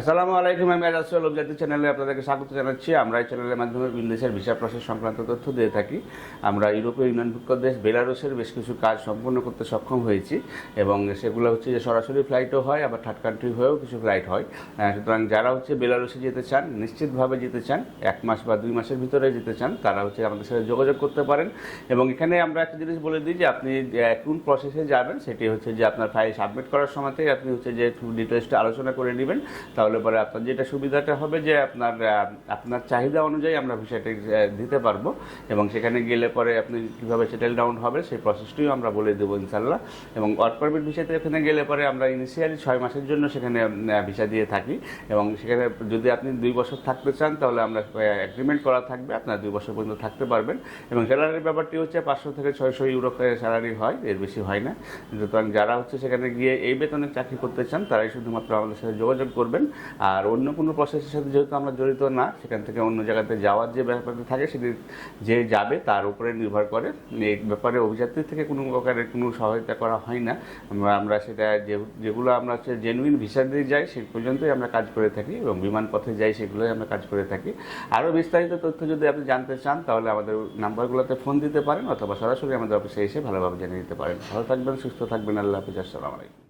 আসসালামু আলাইকুম, আমি আজাসুল জাতি চ্যানেলে আপনাদেরকে স্বাগত জানাচ্ছি। আমরা এই চ্যানেলের মাধ্যমে বিভিন্ন দেশের ভিসা প্রসেস সংক্রান্ত তথ্য দিয়ে থাকি। আমরা ইউরোপীয় ইউনিয়নভুক্ত দেশ বেলারুসের বেশ কিছু কাজ সম্পূর্ণ করতে সক্ষম হয়েছি এবং সেগুলো হচ্ছে যে সরাসরি ফ্লাইটও হয়, আবার থার্ড কান্ট্রি হয়েও কিছু ফ্লাইট হয়। সুতরাং যারা হচ্ছে বেলারুসে যেতে চান, নিশ্চিতভাবে যেতে চান, এক মাস বা দুই মাসের ভিতরে যেতে চান, তারা হচ্ছে আমাদের সাথে যোগাযোগ করতে পারেন। এবং এখানে আমরা একটা জিনিস বলে দিই যে আপনি কোন প্রসেসে যাবেন, সেটি হচ্ছে যে আপনার ফাইল সাবমিট করার সময়তেই আপনি হচ্ছে যে ডিটেলসটা আলোচনা করে নেবেন। তাহলে পরে আপনার যেটা সুবিধাটা হবে যে আপনার আপনার চাহিদা অনুযায়ী আমরা ভিসাটা দিতে পারব। এবং সেখানে গেলে পরে আপনি কীভাবে সেটেল ডাউন হবে সেই প্রসেসটিও আমরা বলে দেবো ইনশাল্লাহ এবং ওয়ার্ক পারমিট ভিসাতে এখানে গেলে পরে আমরা ইনিশিয়ালি ছয় মাসের জন্য সেখানে ভিসা দিয়ে থাকি। এবং সেখানে যদি আপনি দুই বছর থাকতে চান, তাহলে আমরা এগ্রিমেন্ট করা থাকবে, আপনার দুই বছর পর্যন্ত থাকতে পারবেন। এবং স্যালারির ব্যাপারটি হচ্ছে পাঁচশো থেকে ছয়শো ইউরো স্যালারি হয়, এর বেশি হয় না। সুতরাং যারা হচ্ছে সেখানে গিয়ে এই বেতনে চাকরি করতে চান, তারাই শুধুমাত্র আমাদের সাথে যোগাযোগ করবেন। আর অন্য কোনো প্রসেসের সাথে যেহেতু আমরা জড়িত না, সেখান থেকে অন্য জায়গাতে যাওয়ার যে ব্যাপারটা থাকে, সেটি যে যাবে তার উপরে নির্ভর করে। এই ব্যাপারে অভিযাত্রী থেকে কোনো প্রকারের কোনো সহায়তা করা হয় না। আমরা সেটা যেগুলো আমরা জেনুইন ভিসা দিয়ে যাই সে পর্যন্তই আমরা কাজ করে থাকি এবং বিমান পথে যাই, সেগুলোই আমরা কাজ করে থাকি। আরও বিস্তারিত তথ্য যদি আপনি জানতে চান, তাহলে আমাদের নাম্বারগুলোতে ফোন দিতে পারেন অথবা সরাসরি আমাদের অফিসে এসে ভালোভাবে জেনে নিতে পারেন। ভালো থাকবেন, সুস্থ থাকবেন, আল্লাহ হাফিজ, আসসালামু আলাইকুম।